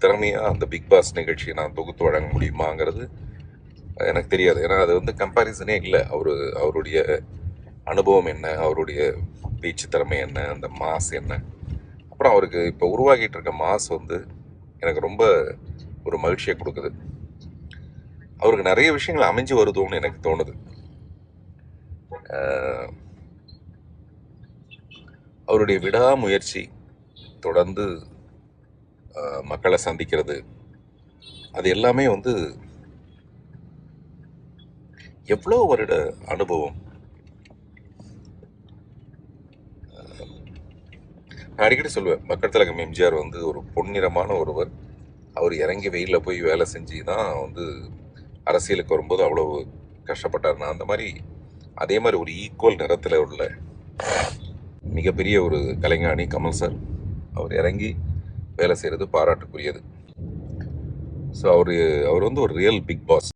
திறமையாக அந்த big pass நிகழ்ச்சியை நான் தொகுத்து வழங்க முடியுமாங்கிறது எனக்கு தெரியாது. ஏன்னா அது வந்து கம்பேரிசனே இல்லை. அவர் அவருடைய அனுபவம் என்ன? அவருடைய பேச்சு திறமை என்ன? அந்த மாஸ் என்ன? அப்புறம் அவருக்கு இப்போ உருவாகிட்டு இருக்க மாஸ் வந்து எனக்கு ரொம்ப ஒரு மகிழ்ச்சியை கொடுக்குது. அவருக்கு நிறைய விஷயங்கள் அமைஞ்சு வருதும்னு எனக்கு தோணுது. அவருடைய விடாமுயற்சி தொடர்ந்து மக்களை சந்திக்கிறது. அது எல்லாமே வந்து எவ்வளோ வருட அனுபவம்? நான் அடிக்கடி சொல்லுவேன் மக்கள் தலகம் எம்ஜிஆர் வந்து ஒரு பொன்னிறமான ஒருவர். அவர் இறங்கி வெயிலில் போய் வேலை செஞ்சு தான் வந்து அரசியலுக்கு வரும்போது அவ்வளவு கஷ்டப்பட்டார். நான் அந்த மாதிரி அதே மாதிரி ஒரு ஈக்குவல் நிறத்தில் உள்ள மிகப்பெரிய ஒரு கலைஞானி கமல் சார். அவர் இறங்கி வேலை செய்கிறது பாராட்டுக்குரியது. ஸோ அவர் அவர் வந்து ஒரு ரியல் பிக் பாஸ்